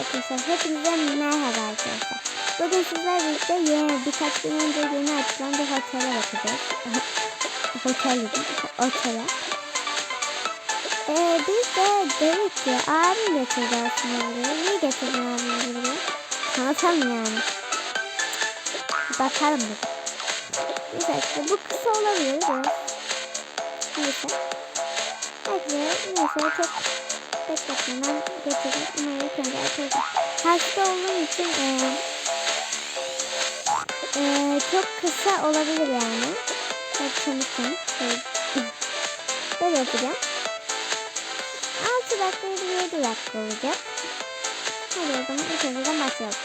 arkadaşlar. Hepinize merhaba arkadaşlar. Bugün sizlerle birlikte yeni, birkaç gün önce yeni açılan bir otele bakacağız. Otel dedim. Otele. Ee, biz de dedik ki abim getirdi aslında buraya. Niye getirdin abim buraya? Tanıtalım yani. Bakalım dedim. Neyse işte bu kısa olabilir biraz. Neyse. Hadi neyse çok bekletmeden getirdim. Ama ilk önce hasta olduğum için e, e, çok kısa olabilir yani. Çok tanıtım. Böyle yapacağım. 6 dakika 7 dakika olacak. Hadi o zaman ilk önceden başlayalım.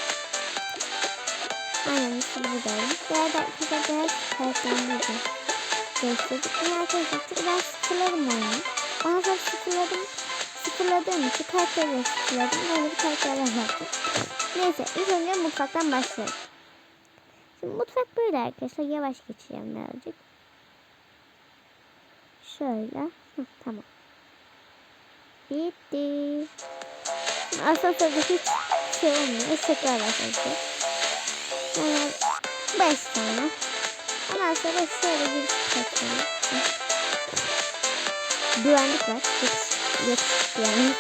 Aynen işte buradayım. Diğer dakikada biraz karakterimi gösterdik. Bunu arkadaşlar ben sıfırladım oyunu. Ondan sonra sıfırladım. Sıfırladığım için karakteri sıfırladım. Böyle bir karakterler yaptım. Neyse ilk önce mutfaktan başlayalım. Şimdi mutfak böyle arkadaşlar. Yavaş geçeceğim birazcık. Şöyle. Heh, tamam. Bitti. Asansörde hiç şey olmuyor. Var sadece. Yani 5 tane. Ondan sonra şöyle bir kaçalım. Güvenlik var. Yakışık, yakışık yani.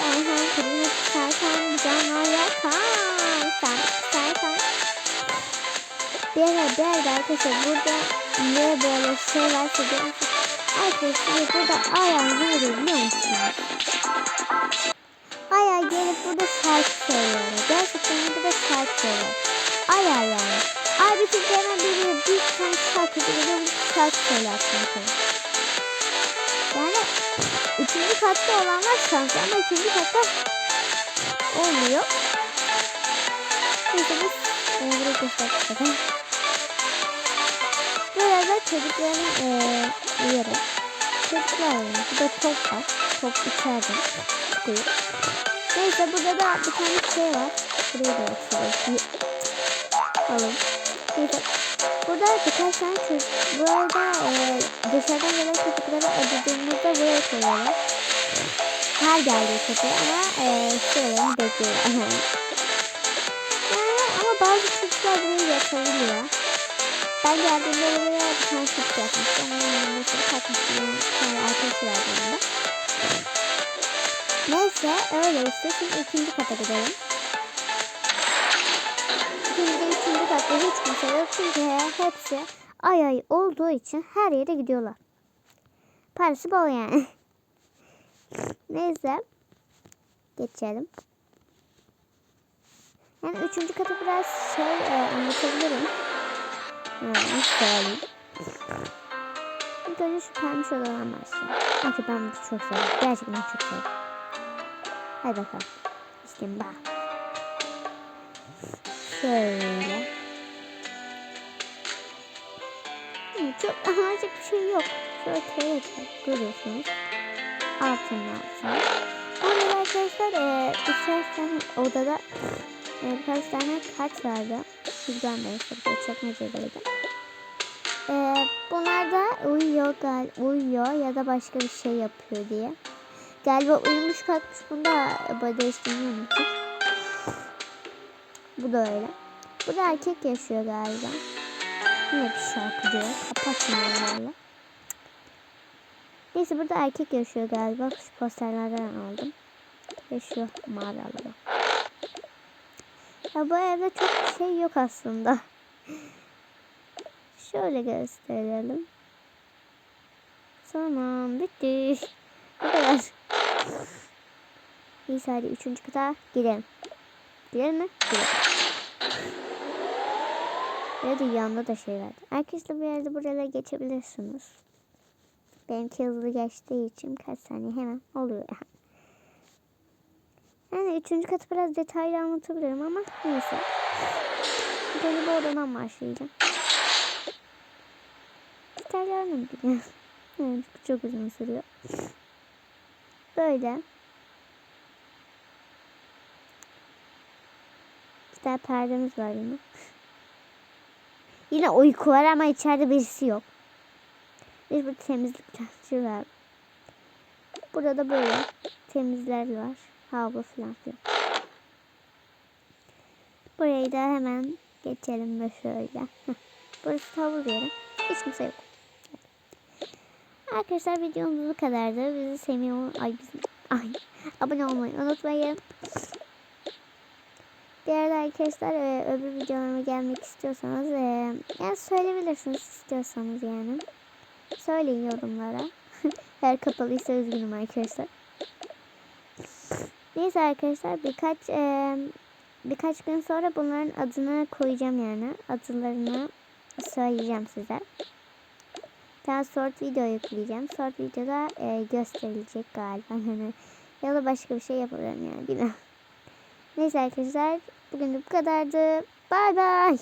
Hem kadın serkan canavar yakan. Sen serkan. Diğer diğer de arkadaşlar burada ne böyle şey varsa diyorum ki arkadaşlar burada ayağı ne oluyor biliyor musunuz? Ayağı gelip burada şarkı söylüyorlar. Gerçekten burada şarkı söylüyor. Ayağı yani. Ay bir tek hemen bir bir tane şarkı söylüyor. Bir şarkı söyler çünkü. Üçüncü katta olanlar şanslı ama ikinci katta olmuyor. Neyse biz burayı gösterdik Burada çocukların e, yeri. Çocuklar oynuyor. Burada top var. Top içeride çıkıyor. Neyse burada da bir tane şey var. Buraya da açıyoruz. Alalım. Neyse. Burada birkaç tane çocuk. Burada e, dışarıdan gelen çocukları acıdığımızda buraya koyuyorlar. Her geldiği kapıya ama e, sıralarını bekliyorlar. yani ama bazı çocuklar buraya yatabiliyor. Ben geldiğimde buraya bir tane çocuk yapmıştım. Onun yanında takmıştım. Bir tane arkadaşı yanında. Neyse öyle işte. Şimdi ikinci kata gidelim. İkinci, üçüncü katta hiç kimse yok. Çünkü hepsi ay ay olduğu için her yere gidiyorlar. Parası bol yani. Neyse. Geçelim. Yani üçüncü katı biraz şey e, anlatabilirim. Evet, söyleyeyim. İlk önce şu pembiş odadan başlayalım. Çünkü ben bunu çok seviyorum. Gerçekten çok seviyorum. Hadi bakalım. İşte bak. Şöyle. Çok anlayacak bir şey yok. Şöyle teğet görüyorsunuz. Altın altın. Burada arkadaşlar e, birkaç odada e, birkaç tane kart vardı. Şuradan da işte çekmecedeydi. E, bunlar da uyuyor, gal uyuyor ya da başka bir şey yapıyor diye. Galiba uyumuş kalkmış. Bunu da böyle değiştirmeyi unuttum. Bu da öyle. Burada erkek yaşıyor galiba. Yine bir şarkı diyor. Kapatın onlarla. Neyse burada erkek yaşıyor galiba. Şu posterlerden aldım. Ve şu mağaraları. Ya bu evde çok şey yok aslında. Şöyle gösterelim. Tamam bitti. Bu kadar. Neyse hadi üçüncü kata gidelim. Gidelim mi? Gidelim. Burada yanında da şey vardı. Arkadaşlar bir yerde buraya geçebilirsiniz. Benimki hızlı geçtiği için kaç saniye hemen oluyor yani. Yani üçüncü katı biraz detaylı anlatabilirim ama neyse. Önce bu odadan başlayacağım. Detaylarını mı biliyorum? Evet, çok uzun sürüyor. Böyle. Tane perdemiz var yine. Yine uyku var ama içeride birisi yok. Bir bu temizlikçi var. Burada da böyle temizler var. Havlu falan filan. Burayı da hemen geçelim de şöyle. Burası havuz yeri. Hiç kimse yok. Arkadaşlar videomuz bu kadardı. Bizi sevmeyi ay bizim ay abone olmayı unutmayın. Diğer arkadaşlar e, öbür videolarıma gelmek istiyorsanız e, yani söyleyebilirsiniz istiyorsanız yani. Söyleyin yorumlara. Eğer kapalıysa üzgünüm arkadaşlar. Neyse arkadaşlar birkaç e, birkaç gün sonra bunların adını koyacağım yani. Adlarını söyleyeceğim size. Daha short video yükleyeceğim. Short videoda e, gösterilecek galiba. Yani ya da başka bir şey yapabilirim yani bilmiyorum. Neyse arkadaşlar bugün bu kadardı. Bay bay.